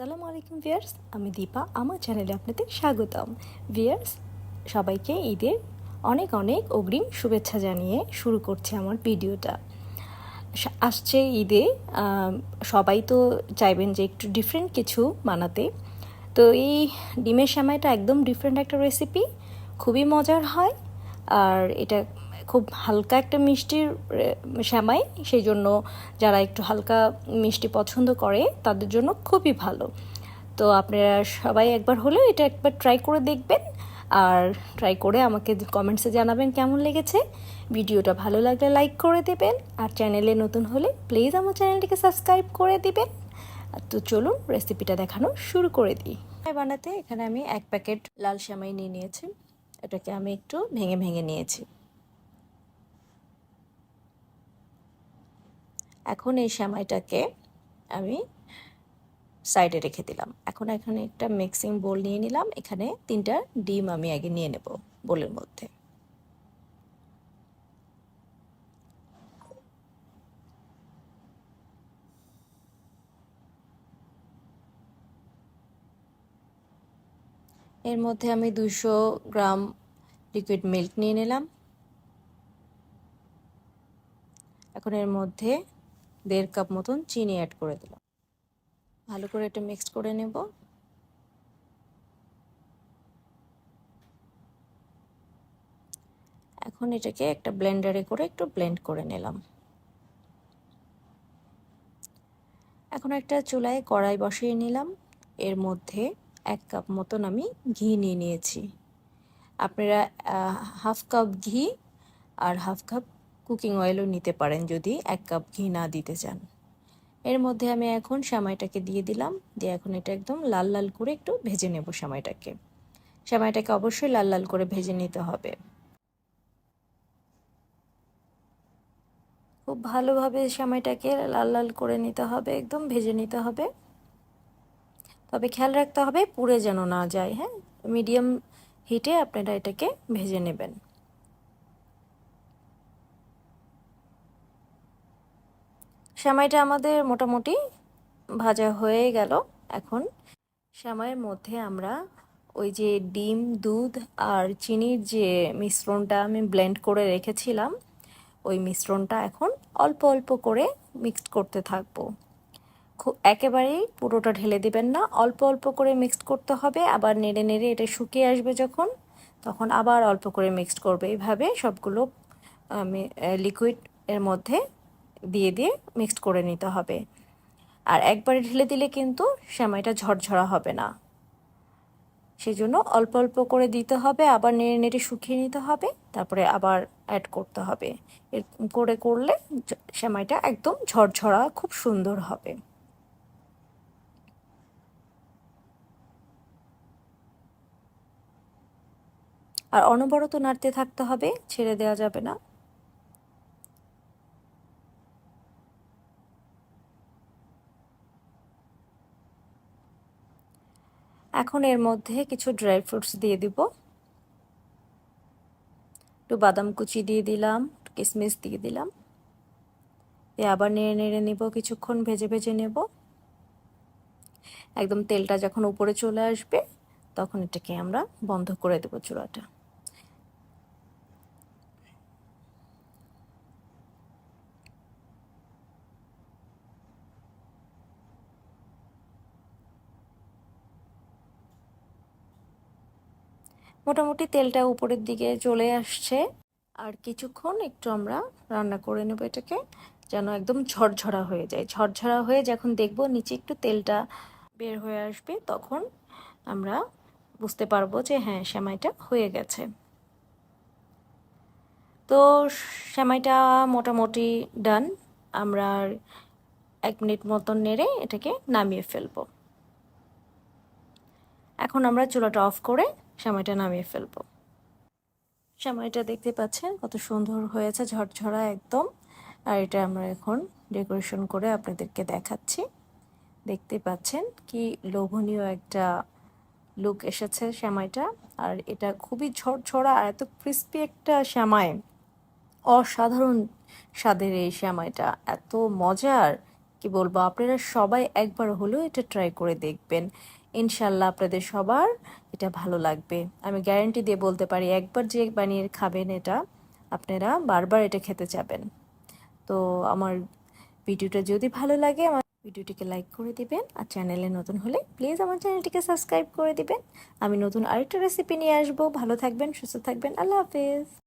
আসসালামু আলাইকুম ভিয়ার্স আমি দীপা, আমার চ্যানেলে আপনাদের স্বাগতম। ভিয়ার্স সবাইকে ঈদের অনেক অনেক অগ্রিম শুভেচ্ছা জানিয়ে শুরু করছি আমার ভিডিওটা। আসছে ঈদে সবাই তো চাইবেন যে একটু ডিফারেন্ট কিছু বানাতে। তো এই ডিমের সেমাইটা একদম ডিফারেন্ট একটা রেসিপি খুবই মজার হয়। আর এটা খুব হালকা একটা মিষ্টির সেমাই। সেই জন্য যারা একটু হালকা মিষ্টি পছন্দ করে, তাদের জন্য খুবই ভালো। তো আপনারা সবাই একবার হলেও এটা একবার ট্রাই করে দেখবেন। আর ট্রাই করে আমাকে কমেন্টসে জানাবেন কেমন লেগেছে। ভিডিওটা ভালো লাগলে লাইক করে দেবেন। আর চ্যানেলে নতুন হলে প্লিজ আমার চ্যানেলটিকে সাবস্ক্রাইব করে দিবেন। তো চলুন রেসিপিটা দেখানো শুরু করে দিই। বানাতে এখানে আমি এক প্যাকেট লাল সেমাই নিয়ে নিয়েছি। এটাকে আমি একটু ভেঙে ভেঙে নিয়েছি। এখন এই সেমাইটাকে আমি সাইডে রেখে দিলাম। এখন এখানে একটা মিক্সিং বোল নিয়ে নিলাম। এখানে তিনটা ডিম আমি আগে নিয়ে নেব বোলের মধ্যে। এর মধ্যে আমি দুশো গ্রাম লিকুইড মিল্ক নিয়ে নিলাম। এখন এর মধ্যে দেড় কাপ মতন চিনি অ্যাড করে দিলাম। ভালো করে এটা মিক্সড করে নেব। এখন এটাকে একটা ব্লেন্ডারে করে একটু ব্লেন্ড করে নিলাম। এখন একটা চুলায় কড়াই বসিয়ে নিলাম। এর মধ্যে এক কাপ মতন আমি ঘি নিয়ে নিয়েছি। আপনারা হাফ কাপ ঘি আর হাফ কাপ কুকিং অয়েলও নিতে পারেন যদি এক কাপ ঘি না দিতে চান। এর মধ্যে আমি এখন সেমাইটাকে দিয়ে দিলাম। দিয়ে এখন এটা একদম লাল লাল করে একটু ভেজে নেব সেমাইটাকে সেমাইটাকে অবশ্যই লাল লাল করে ভেজে নিতে হবে। খুব ভালোভাবে সেমাইটাকে লাল লাল করে নিতে হবে, একদম ভেজে নিতে হবে। তবে খেয়াল রাখতে হবে পুড়ে যেন না যায় হ্যাঁ? মিডিয়াম হিটে আপনারা এটাকে ভেজে নেবেন। সেমাইটা আমাদের মোটামুটি ভাজা হয়ে গেল। এখন সেমাইয়ের মধ্যে আমরা ওই যে ডিম, দুধ আর চিনির যে মিশ্রণটা আমি ব্লেন্ড করে রেখেছিলাম, ওই মিশ্রণটা এখন অল্প অল্প করে মিক্সড করতে থাকব। খুব একেবারেই পুরোটা ঢেলে দিবেন না, অল্প অল্প করে মিক্সড করতে হবে, আবার নেড়ে নেড়ে এটা শুকিয়ে আসবে যখন, তখন আবার অল্প করে মিক্সড করবে। এইভাবে সবগুলো আমি লিকুইড এর মধ্যে দিয়ে দিয়ে মিক্সড করে নিতে হবে। আর একবারে ঢেলে দিলে কিন্তু সেমাইটা ঝরঝরা হবে না। সেই জন্য অল্প অল্প করে দিতে হবে, আবার নেড়ে নেড়ে শুকিয়ে নিতে হবে, তারপরে আবার অ্যাড করতে হবে। এর করে, করলে সেমাইটা একদম ঝরঝরা, খুব সুন্দর হবে। আর অনবরত নাড়তে থাকতে হবে, ছেড়ে দেওয়া যাবে না। এখন এর মধ্যে কিছু ড্রাই ফ্রুটস দিয়ে দিব। একটু বাদাম কুচি দিয়ে দিলাম কিশমিশ দিয়ে দিলাম। দিয়ে আবার নেড়ে নেড়ে নেব, কিছুক্ষণ ভেজে ভেজে নেব। একদম তেলটা যখন উপরে চলে আসবে, তখন এটাকে আমরা বন্ধ করে দেবো চুলাটা। মোটামুটি তেলটা উপরের দিকে চলে আসছে। আর কিছুক্ষণ একটু আমরা রান্না করে নেব এটাকে, যেন একদম ঝরঝরা হয়ে যায়। ঝরঝরা হয়ে যখন দেখব নিচে একটু তেলটা বের হয়ে আসবে, তখন আমরা বুঝতে পারব যে হ্যাঁ সেমাইটা হয়ে গেছে। তো সেমাইটা মোটামুটি ডান। আমরা এক মিনিট মতন নেড়ে এটাকে নামিয়ে ফেলব। এখন আমরা চুলাটা অফ করে সেমাইটা নামিয়ে ফেলব। সেমাইটা দেখতে পাচ্ছেন কত সুন্দর হয়েছে, ঝরঝরা একদম। আর এটা আমরা এখন ডেকোরেশন করে আপনাদেরকে দেখাচ্ছি। দেখতে পাচ্ছেন কি লোভনীয় একটা লুক এসেছে সেমাইটা আর এটা খুবই ঝরঝরা আর এত ক্রিস্পি একটা সেমাই অসাধারণ স্বাদের এই সেমাইটা এত মজার, কি বলব? আপনারা সবাই একবার হলেও এটা ট্রাই করে দেখবেন। ইনশাল্লাহ আপনাদের সবার এটা ভালো লাগবে। আমি গ্যারেন্টি দিয়ে বলতে পারি, একবার যে বানিয়ে খাবেন এটা, আপনারা বারবার এটা খেতে চাবেন তো আমার ভিডিওটা যদি ভালো লাগে, আমার ভিডিওটিকে লাইক করে দিবেন, আর চ্যানেলে নতুন হলে প্লিজ আমার চ্যানেলটিকে সাবস্ক্রাইব করে দিবেন। আমি নতুন আরেকটা রেসিপি নিয়ে আসব। ভালো থাকবেন, সুস্থ থাকবেন। আল্লাহ হাফেজ।